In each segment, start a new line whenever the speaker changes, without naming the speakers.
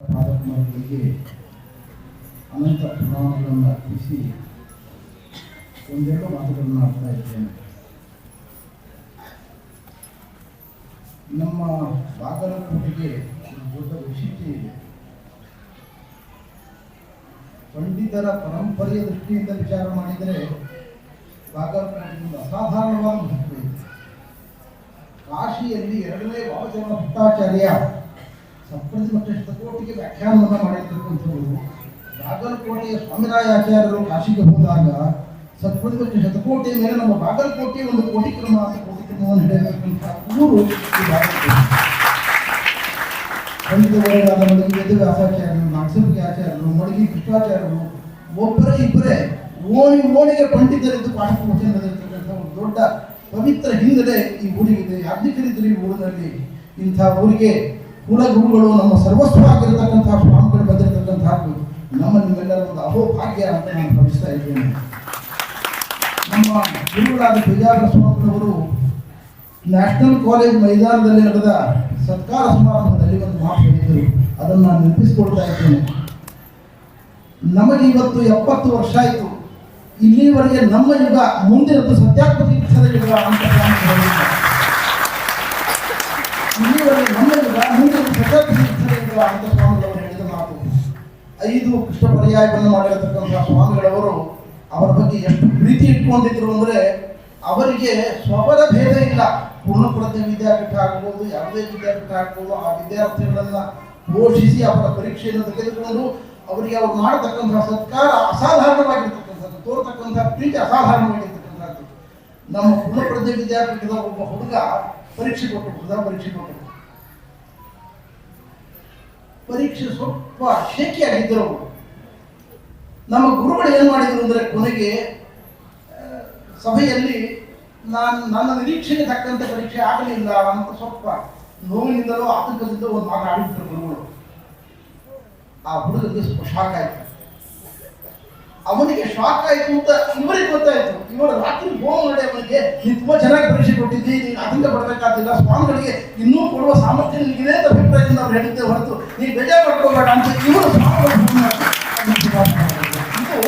ಪಾದಕಮಲಗಳಿಗೆ ಅನಂತ ಪ್ರಣಾಮಗಳನ್ನು ಅರ್ಪಿಸಿ ಒಂದೆರಡು ಮಾತುಗಳನ್ನು ಆಡ್ತಾ ಇದ್ದೇನೆ. ನಮ್ಮ ಬಾಗಲಕೋಟೆಗೆ ದೊಡ್ಡ ವಿಶಿಷ್ಟ ಇದೆ. ಪಂಡಿತರ ಪರಂಪರೆಯ ದೃಷ್ಟಿಯಿಂದ ವಿಚಾರ ಮಾಡಿದರೆ ಬಾಗಲಕೋಟೆಯಿಂದ ಅಸಾಧಾರಣವಾದ ಮಹತ್ವ ಇದೆ. ಕಾಶಿಯಲ್ಲಿ ಎರಡನೇ ಭಾವಚರಣ ಭಟ್ಟಾಚಾರ್ಯ ಸಪ್ತಮ ಶತಕೋಟಿಗೆ ವ್ಯಾಖ್ಯಾನವನ್ನು ಮಾಡಿರ್ತಕ್ಕಂಥವರು ಬಾಗಲಕೋಟೆಯ ಸ್ವಾಮಿರಾಯಾಚಾರ್ಯರು ಕಾಶಿಗೆ ಹೋದಾಗ ಸಪ್ತಮ ಶತಕೋಟೆ ಮೇಲೆ ನಮ್ಮ ಬಾಗಲಕೋಟೆ ಒಂದು ಕೋಟಿ ಕ್ರಮ ಅಂತ ಕೋಟಿ ಕ್ರಮವನ್ನು ಹಿಡಿಯತಕ್ಕಂಥ ಊರು ಈ ಬಾಗಲಕೋಟೆ. ನಾಗಸರ್ಗಿ ಆಚಾರ್ಯರು, ಮಡಗಿ ಕೃಷ್ಣಾಚಾರ್ಯರು, ಒಬ್ಬರೇ ಇಬ್ಬರೇ ಓಣಿ ಓಣಿಗೆ ಪಂಡಿತರಿದ್ದು ಪಾಠ ಪ್ರವಚನ ನಡೆದಿರ್ತಕ್ಕಂಥ ಒಂದು ದೊಡ್ಡ ಪವಿತ್ರ ಹಿನ್ನೆಲೆ ಈ ಊರಿಗಿದೆ. ಈ ಊರಿನಲ್ಲಿ? ಇಂಥ ಊರಿಗೆ ಕುಲಗುರುಗಳು ನಮ್ಮ ಸರ್ವಸ್ವವಾಗಿರತಕ್ಕಂತಹ ಸ್ವಾಮಿಗಳು ಬಂದಿರತಕ್ಕಂತಹ ನಮ್ಮ ನಿಮ್ಮೆಲ್ಲರ ಒಂದು ಅಹೋಭಾಗ್ಯ ಅಂತ ನಾನು ಭಾವಿಸ್ತಾ ಇದ್ದೇನೆ. ನಮ್ಮ ಗುರುಗಳಾದ ಬಿಜಾಪುರ ಸ್ವಾಮಿಗಳವರು ನ್ಯಾಷನಲ್ ಕಾಲೇಜ್ ಮೈದಾನದಲ್ಲಿ ನಡೆದ ಸತ್ಕಾರ ಸಮಾರಂಭದಲ್ಲಿ ಒಂದು ಮಾತು ಹೇಳಿದರು ಅದನ್ನು ನಾನು ನೆನಪಿಸಿಕೊಳ್ತಾ ಇದ್ದೇನೆ. ನಮಗೆ ಇವತ್ತು ಎಪ್ಪತ್ತು ವರ್ಷ ಆಯಿತು. ಇಲ್ಲಿವರೆಗೆ ನಮ್ಮ ಯುಗ ಮುಂದಿನದ್ದು ಸತ್ಯಾತ್ಮಕ ಯುಗ ಅಂತ ಅಂತ ಐದು ಕೃಷ್ಣ ಪರ್ಯಾಯವನ್ನು ಮಾಡಿರತಕ್ಕಂಥ ಸ್ವಾಮಿಗಳವರು ಅವರ ಬಗ್ಗೆ ಎಷ್ಟು ಪ್ರೀತಿ ಇಟ್ಕೊಂಡಿದ್ರು ಅಂದರೆ ಅವರಿಗೆ ಸ್ವಪರ ಭೇದ ಇಲ್ಲ. ಪೂರ್ಣಪ್ರಜ್ಞ ವಿದ್ಯಾಪೀಠ ಆಗ್ಬೋದು, ಯಾವುದೇ ವಿದ್ಯಾಪೀಠ ಆಗ್ಬೋದು, ಆ ವಿದ್ಯಾರ್ಥಿಗಳನ್ನು ಪೋಷಿಸಿ ಅವರ ಪರೀಕ್ಷೆಯನ್ನು ತೆಗೆದುಕೊಂಡು ಅವರಿಗೆ ಅವರು ಮಾಡತಕ್ಕಂತಹ ಸತ್ಕಾರ ಅಸಾಧಾರಣವಾಗಿರ್ತಕ್ಕಂಥದ್ದು ತೋರ್ತಕ್ಕಂಥ ಪ್ರೀತಿ ಅಸಾಧಾರಣವಾಗಿರ್ತಕ್ಕಂಥದ್ದು. ನಮ್ಮ ಪೂರ್ಣಪ್ರಜ್ಞ ವಿದ್ಯಾಪೀಠದ ಒಬ್ಬ ಹುಡುಗ ಪರೀಕ್ಷೆ ಕೊಟ್ಟು ಹುಡುಗ ಪರೀಕ್ಷೆ ಕೊಟ್ಟು ಪರೀಕ್ಷೆ ಸ್ವಲ್ಪ ಶೇಕಿಯಾಗಿದ್ದರು. ನಮ್ಮ ಗುರುಗಳು ಏನು ಮಾಡಿದರು ಅಂದರೆ ಕೊನೆಗೆ ಸಭೆಯಲ್ಲಿ ನಾನು ನನ್ನ ನಿರೀಕ್ಷೆಗೆ ತಕ್ಕಂತೆ ಪರೀಕ್ಷೆ ಆಗಲಿಲ್ಲ ಅಂತ ಸ್ವಲ್ಪ ನೋವಿನಿಂದಲೋ ಆತಂಕದಿಂದ ಒಂದು ಮಾತಾಡಿದ್ರು ಗುರುಗಳು. ಆ ಹುಡುಗರಿಗೆ ಸ್ವಲ್ಪ ಶಾಕ್ ಆಯ್ತು. ಅವನಿಗೆ ಶಾಕ್ ಆಯಿತು ಅಂತ ಇವರಿಗೆ ಗೊತ್ತಾಯ್ತು ಇವರು ರಾತ್ರಿ ಹೋಮ್ ನೋಡಿ ಅವನಿಗೆ, ನೀನು ತುಂಬಾ ಚೆನ್ನಾಗಿ ಪರೀಕ್ಷೆ ಕೊಟ್ಟಿದ್ದಿ, ನೀನು ಅದಿಂದ ಬರಬೇಕಾಗಿಲ್ಲ ಸ್ವಾಮಿಗಳಿಗೆ ಇನ್ನೂ ಕೊಡುವ ಸಾಮರ್ಥ್ಯ ನಿನಗಿದೆ ಅಂತ ಅಭಿಪ್ರಾಯದಿಂದ ಅವ್ರು ಹೇಳಿದ್ದೆ ಹೊರತು, ನೀನು ಬೇಜಾರು ಮಾಡ್ಕೋಬೇಡ ಅಂತ ಇವರು. ಇದು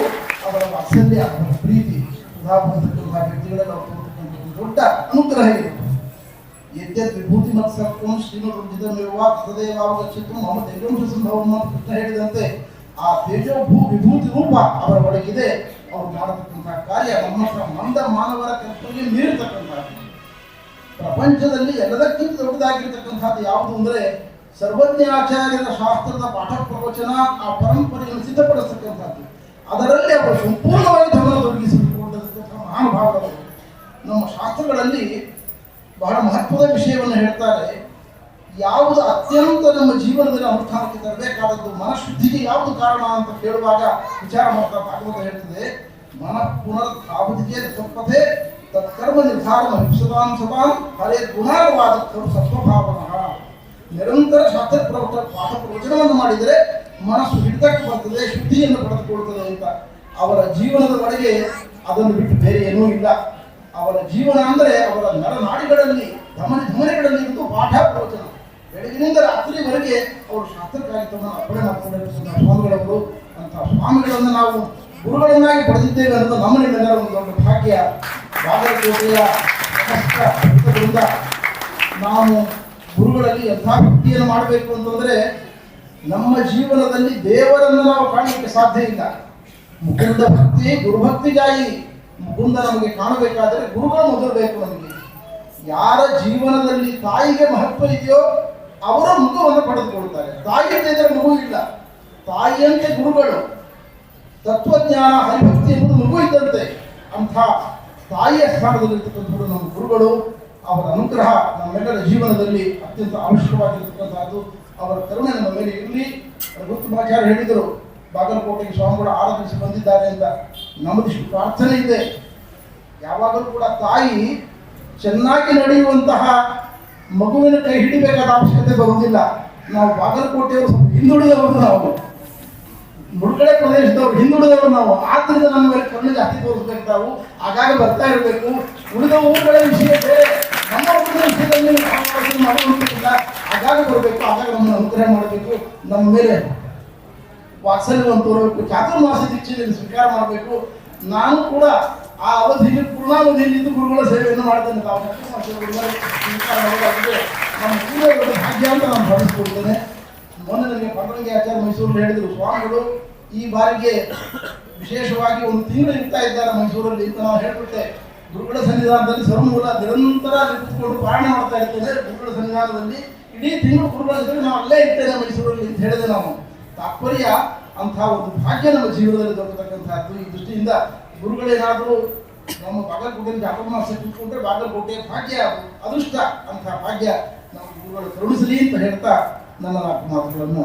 ಅವರ ವಾತ್ಸಲ್ಯ ಅವರ ಪ್ರೀತಿ ಉದಾಹರಣೆಗಳ ವ್ಯಕ್ತಿಗಳೆಲ್ಲ ಅವ್ರು ದೊಡ್ಡ ಅನುಗ್ರಹ ಇದೆ ಯದ್ಯದ್ ವಿಭೂತಿ ಮತ್ಸರ್ಪಂ ಶ್ರೀಮದುರ್ಜಿತಮೇವ ತದೇವಾವಗಚ್ಚಿತು ಮಮ ತೇಜೋಂಶ ಸಂಭವಂ ಕೃಷ್ಣ ಹೇಳಿದಂತೆ ಆ ತೇಜೋಭೂ ವಿಭೂತಿ ರೂಪ ಅವರ ಒಳಗಿದೆ. ಅವರು ಮಾಡತಕ್ಕಂತಹ ಕಾರ್ಯ ನಮ್ಮ ಮಂದ ಮಾನವರ ಕರ್ತವ್ಯ ಮೀರಿರ್ತಕ್ಕಂತಹ ಪ್ರಪಂಚದಲ್ಲಿ ಎಲ್ಲದಕ್ಕಿಂತ ದೊಡ್ಡದಾಗಿರ್ತಕ್ಕಂಥದ್ದು ಯಾವುದು ಅಂದರೆ ಸರ್ವಜ್ಞಾಚಾರ್ಯರ ಶಾಸ್ತ್ರದ ಪಾಠ ಪ್ರವಚನ ಆ ಪರಂಪರೆಯನ್ನು ಸಿದ್ಧಪಡಿಸತಕ್ಕಂಥದ್ದು. ಅದರಲ್ಲಿ ಅವರು ಸಂಪೂರ್ಣವಾಗಿ ಗಮನ ತೊಡಗಿಸಿಕೊಂಡಿರ್ತಕ್ಕಂಥ ಮಹಾನುಭಾವಗಳು ನಮ್ಮ ಶಾಸ್ತ್ರಗಳಲ್ಲಿ ಬಹಳ ಮಹತ್ವದ ವಿಷಯವನ್ನು ಹೇಳ್ತಾರೆ. ಯಾವುದು ಅತ್ಯಂತ ನಮ್ಮ ಜೀವನದಲ್ಲಿ ಅನುಷ್ಠಾನಕ್ಕೆ ತರಬೇಕಾದದ್ದು ಮನಃಶುದ್ಧಿಗೆ ಯಾವುದು ಕಾರಣ ಅಂತ ಕೇಳುವಾಗ ವಿಚಾರ ಮಾಡ್ತಾ ಭಾಗವತ ಹೇಳ್ತದೆ, ಮನ ಪುನರ್ ಕಾಬುದಿಗೆ ತಪ್ಪದೆ ತತ್ಕರ್ಮ ನಿರ್ಧಾರ ವಿಪ್ಸದಾನ್ ಸಭಾನ್ ಹರೇ ಗುಣಾರವಾದ ಸತ್ವಭಾವನಃ. ನಿರಂತರ ಶಾಸ್ತ್ರ ಪ್ರವಚ ಪಾಠ ಪ್ರವಚನವನ್ನು ಮಾಡಿದರೆ ಮನಸ್ಸು ಹಿಡಿತಕ್ಕೆ ಬರ್ತದೆ, ಶುದ್ಧಿಯನ್ನು ಪಡೆದುಕೊಳ್ತದೆ ಅಂತ. ಅವರ ಜೀವನದ ಒಳಗೆ ಅದನ್ನು ಬಿಟ್ಟು ಬೇರೆ ಏನೂ ಇಲ್ಲ. ಅವರ ಜೀವನ ಅಂದರೆ ಅವರ ನರನಾಡಿಗಳಲ್ಲಿ, ಧಮನಿ ಧಮನಿಗಳಲ್ಲಿ ಬೆಳಗಿನಿಂದ ರಾತ್ರಿವರೆಗೆ ಅವರು ಶಾಸ್ತ್ರ ತಮ್ಮನ್ನು ಅರ್ಪಣೆ ಮಾಡಿಕೊಂಡಿರ್ತಕ್ಕಂಥ ಸ್ವಾಮಿಗಳವರು ಅಂತ ಸ್ವಾಮಿಗಳನ್ನು ನಾವು ಗುರುಗಳನ್ನಾಗಿ ಪಡೆದಿದ್ದೇವೆ ಅಂತ ನಮ್ಮ ನಿಮ್ಮೆಲ್ಲರ ಒಂದು ದೊಡ್ಡ ಭಾಗ್ಯ. ಬಾಗಲಕೋಟೆಯ ಕಷ್ಟದಿಂದ ನಾವು ಗುರುಗಳಲ್ಲಿ ಭಕ್ತಿಯನ್ನು ಮಾಡಬೇಕು ಅಂತಂದ್ರೆ ನಮ್ಮ ಜೀವನದಲ್ಲಿ ದೇವರನ್ನು ನಾವು ಕಾಣಲಿಕ್ಕೆ ಸಾಧ್ಯ ಇಲ್ಲ. ಮುಕುಂದ ಭಕ್ತಿ ಗುರುಭಕ್ತಿಗಾಗಿ ಮುಕುಂದ ನಮಗೆ ಕಾಣಬೇಕಾದರೆ ಗುರುಗಳು ಮೊದಲು ಬೇಕು ನಮಗೆ. ಯಾರ ಜೀವನದಲ್ಲಿ ತಾಯಿಗೆ ಮಹತ್ವ ಇದೆಯೋ ಅವರ ಮುಖವನ್ನು ಪಡೆದುಕೊಳ್ತಾರೆ ತಾಯಿಯಂತೆ ಇದ್ದರೆ ಮಗು ಇಲ್ಲ. ತಾಯಿಯಂತೆ ಗುರುಗಳು. ತತ್ವಜ್ಞಾನ, ಹರಿಭಕ್ತಿ ಎಂಬುದು ಮಗು ಇದ್ದಂತೆ. ಅಂಥ ತಾಯಿಯ ಸ್ಥಾನದಲ್ಲಿರ್ತಕ್ಕಂಥವರು ನಮ್ಮ ಗುರುಗಳು. ಅವರ ಅನುಗ್ರಹ ನಮ್ಮೆಲ್ಲರ ಜೀವನದಲ್ಲಿ ಅತ್ಯಂತ ಅವಶ್ಯಕವಾಗಿರ್ತಕ್ಕಂಥದ್ದು. ಅವರ ಕರುಣೆ ನಮ್ಮ ಮೇಲೆ ಇರಲಿ. ರಘುತ್ತಮಾಚಾರ್ಯ ಹೇಳಿದರು, ಬಾಗಲಕೋಟೆಗೆ ಸ್ವಾಮಿಗಳು ಆರಾಧಿಸಿ ಬಂದಿದ್ದಾರೆ ಅಂತ. ನಮ್ಮದಿಷ್ಟು ಪ್ರಾರ್ಥನೆ ಇದೆ. ಯಾವಾಗಲೂ ಕೂಡ ತಾಯಿ ಚೆನ್ನಾಗಿ ನಡೆಯುವಂತಹ ಮಗುವಿನ ಕೈ ಹಿಡಿಬೇಕಾದ ಅವಶ್ಯಕತೆ ಬರುವುದಿಲ್ಲ. ನಾವು ಬಾಗಲಕೋಟೆಯವರು ಸ್ವಲ್ಪ ಹಿಂದುಳಿದವರು ನಾವು. ಮುಳುಗಡೆ ಪ್ರದೇಶದವರು ಹಿಂದುಳಿದವರು ನಾವು. ಆದ್ರಿಂದ ನಮ್ಮ ಮೇಲೆ ಕಣ್ಣು ಜಾಸ್ತಿ ತೋರಿಸ್ಬೇಕು ನಾವು. ಆಗಾಗ ಬರ್ತಾ ಇರಬೇಕು. ಉಳಿದ ಊರುಗಳ ವಿಷಯ ಬೇರೆ. ನಮ್ಮ ಊರಿನ ವಿಷಯದಲ್ಲಿ ಮಾಡುವಂತಿಲ್ಲ. ಆಗಾಗ ಬರಬೇಕು. ಆಗಾಗ ನಮ್ಮನ್ನು ಅನುಗ್ರಹ ಮಾಡಬೇಕು. ನಮ್ಮ ಮೇಲೆ ವಾತ್ಸಲ್ಯವನ್ನು ತೋರಬೇಕು ಚಾತುರ್ಮಾಸ ದೀಕ್ಷೆಯನ್ನು ಸ್ವೀಕಾರ ಮಾಡಬೇಕು. ನಾನು ಕೂಡ ಆ ಅವಧಿಯಲ್ಲಿ ಪೂರ್ಣಾವಧಿಯಲ್ಲಿ ಇದ್ದು ಗುರುಗಳ ಸೇವೆಯನ್ನು ಮಾಡ್ತೇನೆ. ತಾವು ನಮ್ಮ ಪೂರ್ವಗಳ ಭಾಗ್ಯ ಅಂತ ನಾನು ಭಾವಿಸ್ಕೊಳ್ತೇನೆ ಮೊನ್ನೆ ನನಗೆ ಪಟ್ಟಣಿಗೆ ಆಚಾರ್ಯ ಮೈಸೂರಲ್ಲಿ ಹೇಳಿದರು, ಸ್ವಾಮಿಗಳು, ಈ ಬಾರಿಗೆ ವಿಶೇಷವಾಗಿ ಒಂದು ತಿಂಗಳು ಇರ್ತಾ ಇದ್ದಾರೆ ಮೈಸೂರಲ್ಲಿ ಅಂತ ನಾವು ಹೇಳ್ಬಿಟ್ಟೆ. ಗುರುಗಳ ಸನ್ನಿಧಾನದಲ್ಲಿ ಸರ್ವಮೂಲ ನಿರಂತರ ನಿಂತುಕೊಂಡು ಪ್ರಯಾಣ ಮಾಡ್ತಾ ಇರ್ತೇನೆ. ಗುರುಗಳ ಸನ್ನಿಧಾನದಲ್ಲಿ ಇಡೀ ತಿಂಗಳು ಗುರುಗಳ ಜೊತೆ ನಾವು ಅಲ್ಲೇ ಇರ್ತೇನೆ ಮೈಸೂರಲ್ಲಿ ಅಂತ ಹೇಳಿದೆ ನಾವು ತಾತ್ಪರ್ಯ ಅಂಥ ಒಂದು ಭಾಗ್ಯ ನಮ್ಮ ಜೀವನದಲ್ಲಿ ದೊರಕತಕ್ಕಂಥದ್ದು ಈ ದೃಷ್ಟಿಯಿಂದ. ಗುರುಗಳೇನಾದರೂ ನಮ್ಮ ಬಾಗಲಕೋಟೆ ಜಾತಮಾಸ ಕೂತ್ಕೊಂಡ್ರೆ ಬಾಗಲಕೋಟೆ ಭಾಗ್ಯ ಅದು ಅದೃಷ್ಟ ಅಂತ ಭಾಗ್ಯ ನಮ್ಮ ಗುರುಗಳು ಕರುಣಿಸಲಿ ಅಂತ ಹೇಳ್ತಾ ನನ್ನ ನಾಲ್ಕು ಮಾತುಗಳನ್ನು.